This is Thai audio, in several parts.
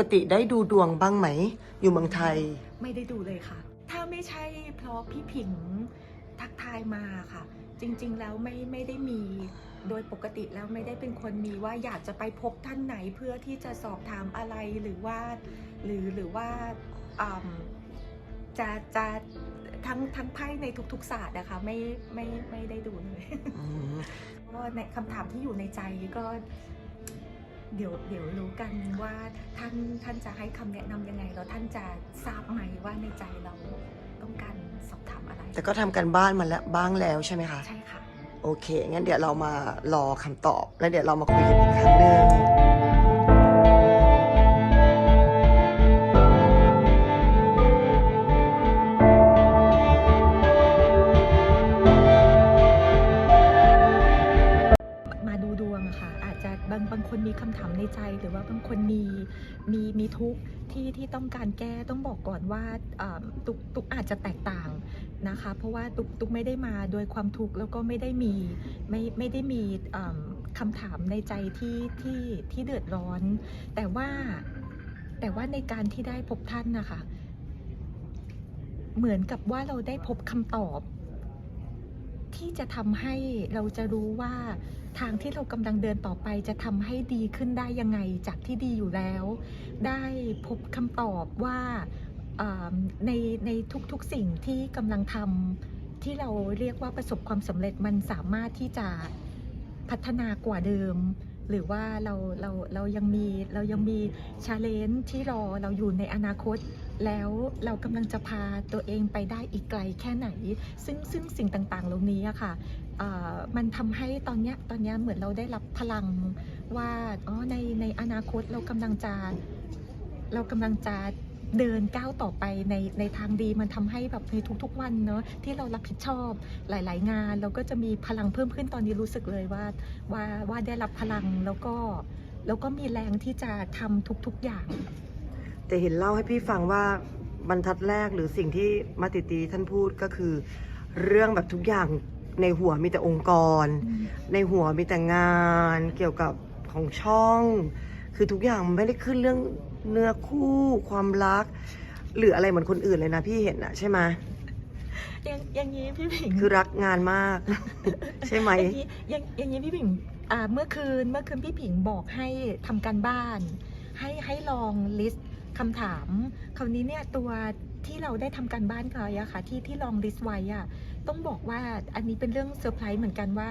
กติได้ดูดวงบ้างไหม อยู่เมืองไทย ไม่ได้ดูเลยค่ะ ถ้าไม่ใช่เพราะพี่ผิงทักทายมาค่ะ จริง ๆ แล้วไม่ไม่ได้มี โดยปกติแล้วไม่ได้เป็นคนมีว่าอยากจะไปพบท่านไหนเพื่อที่จะสอบถามอะไรหรือว่า หรือหรือว่าอืมจะจะทั้งทั้งไพ่ในทุกๆศาสตร์นะคะไม่ไม่ไม่ได้ดูเลยอืมก็ในคำถามที่อยู่ในใจก็ เดี๋ยวเดี๋ยวรู้กันว่าท่านท่านจะให้คำแนะนำยังไงแล้วท่านจะทราบไหมว่าในใจเราต้องการสอบถามอะไร แต่ก็ทำกันบ้านมาแล้วบ้างแล้วใช่ไหมคะใช่ค่ะโอเคงั้นเดี๋ยวเรามารอคำตอบ แล้วเดี๋ยวเรามาคุยกันอีกครั้งหนึ่ง จจะบางบางคนมีคำถามในใจหรือว่าบางคนมีมีมีทุกข์ที่ที่ต้องการแก้ต้องบอกก่อนว่าตุกตุกอาจจะแตกต่างนะคะ เพราะว่าตุกตุกไม่ได้มาโดยความทุกข์แล้วก็ไม่ได้มีไม่ไม่ได้มีอ่าคำถามในใจที่ที่ที่เดือดร้อน แต่ว่าแต่ว่าในการที่ได้พบท่านนะคะ เหมือนกับว่าเราได้พบคำตอบ ที่จะทำให้เราจะรู้ว่าทางที่เรากำลังเดินต่อไปจะทำให้ดีขึ้นได้ยังไงจากที่ดีอยู่แล้ว ได้พบคำตอบว่าในในทุกๆสิ่งที่กำลังทำที่เราเรียกว่าประสบความสำเร็จมันสามารถที่จะพัฒนากว่าเดิม หรือว่าเราเราเรายังมีเรายังมีชาเลนจ์ที่รอเราอยู่ในอนาคต แล้วเรากำลังจะพาตัวเองไปได้อีกไกลแค่ไหน ซึ่งซึ่งสิ่งต่างๆ เหล่านี้อะค่ะมันทำให้ตอนเนี้ยตอนเนี้ยเหมือนเราได้รับพลังว่าอ๋อในในอนาคตเรากำลังจะเรากำลังจะ เดินก้าวต่อไปในในทางดีมันทำให้แบบในทุก ๆ วันเนอะที่เรารับผิดชอบหลาย ๆ งาน เราก็จะมีพลังเพิ่มขึ้นตอนนี้รู้สึกเลยว่าว่าว่าได้รับพลังแล้วก็แล้วก็มีแรงที่จะทำทุก ๆ อย่าง แต่เห็นเล่าให้พี่ฟังว่าบรรทัดแรกหรือสิ่งที่มาติตีท่านพูดก็คือ เรื่องแบบทุกอย่างในหัวมีแต่องค์กร ในหัวมีแต่งาน เกี่ยวกับของช่อง คือทุกอย่างมันไม่ได้ขึ้นเรื่องเนื้อคู่ความรัก หรืออะไรเหมือนคนอื่นเลยนะพี่เห็นอะใช่ไหมอย่างอย่างนี้พี่ผิงคือรักงานมาก ใช่ไหมอย่างนี้อย่างอย่างนี้พี่ผิงอ่าเมื่อคืนเมื่อคืนพี่ผิงบอกให้ทำการบ้าน ให้ให้ลองลิสต์คำถาม คราวนี้เนี่ยตัวที่เราได้ทำการบ้านกันอะค่ะที่ที่ลองลิสต์ไว้อะต้องบอกว่าอันนี้เป็นเรื่องเซอร์ไพรส์เหมือนกันว่า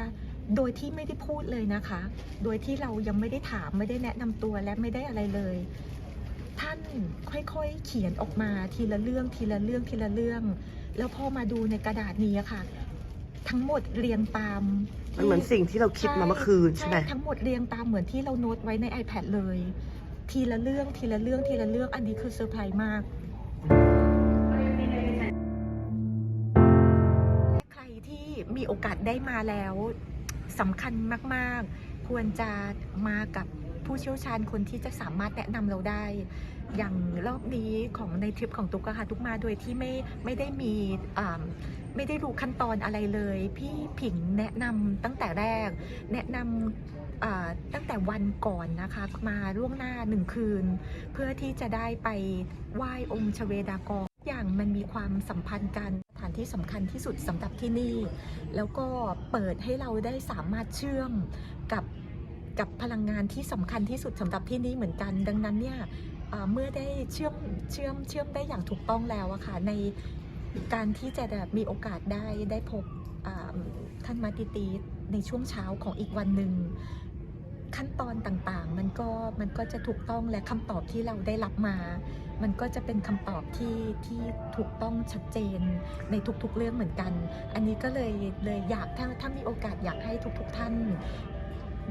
โดยที่ไม่ได้พูดเลยนะคะ โดยที่เรายังไม่ได้ถามไม่ได้แนะนำตัวและไม่ได้อะไรเลย ท่านค่อยๆเขียนออกมาทีละเรื่องทีละเรื่องทีละเรื่อง แล้วพอมาดูในกระดาษนี้อะค่ะ ทั้งหมดเรียงตามมันเหมือนสิ่งที่เราคิดมาเมื่อคืนใช่ไหมทั้งหมดเรียงตามเหมือนที่เราโน้ตไว้ใน iPad เลย ทีละเรื่องทีละเรื่องทีละเรื่องอันนี้คือเซอร์ไพรส์มากใครที่มีโอกาสได้มาแล้ว สำคัญมากๆ ควรจะมากับผู้เชี่ยวชาญคนที่จะสามารถแนะนำเราได้ อย่างรอบนี้ของในทริปของตุ๊กค่ะทุกมาโดยที่ไม่ไม่ได้มีไม่ได้รู้ขั้นตอนอะไรเลย พี่ผิงแนะนำตั้งแต่แรก แนะนำตั้งแต่วันก่อนนะคะมาล่วงหน้าหนึ่งคืน เพื่อที่จะได้ไปไหว้องค์ชเวดากร อย่างมันมีความสัมพันธ์กันสถานที่สำคัญที่สุดสำหรับที่นี่ แล้วก็เปิดให้เราได้สามารถเชื่อมกับกับพลังงานที่สำคัญที่สุดสำหรับที่นี่เหมือนกัน ดังนั้นเนี่ยเมื่อได้เชื่อมเชื่อมเชื่อมได้อย่างถูกต้องแล้วอะค่ะในการที่จะแบบมีโอกาสได้ได้พบท่านมาติตีในช่วงเช้าของอีกวันหนึ่ง ขั้นตอนต่างๆ มันก็มันก็จะถูกต้องและคำตอบที่เราได้รับมา มันก็จะเป็นคำตอบที่ที่ถูกต้องชัดเจนในทุกๆเรื่องเหมือนกัน อันนี้ก็เลยเลยอยากถ้าถ้ามีโอกาสอยากให้ทุกๆท่าน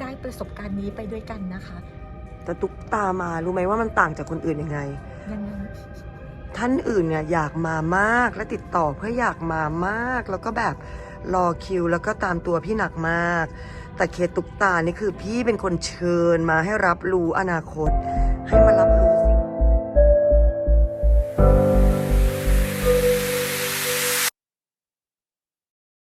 ได้ประสบการณ์นี้ไปด้วยกันนะคะ แต่ตุ๊กตามารู้ไหมว่ามันต่างจากคนอื่นยังไง ยังไงท่านอื่นเนี่ยอยากมามากและติดต่อเพื่ออยากมามาก แล้วก็แบบรอคิว แล้วก็ตามตัวพี่หนักมาก แต่เคสตุกตานี่คือพี่เป็นคนเชิญมาให้รับรู้อนาคต ให้มารับ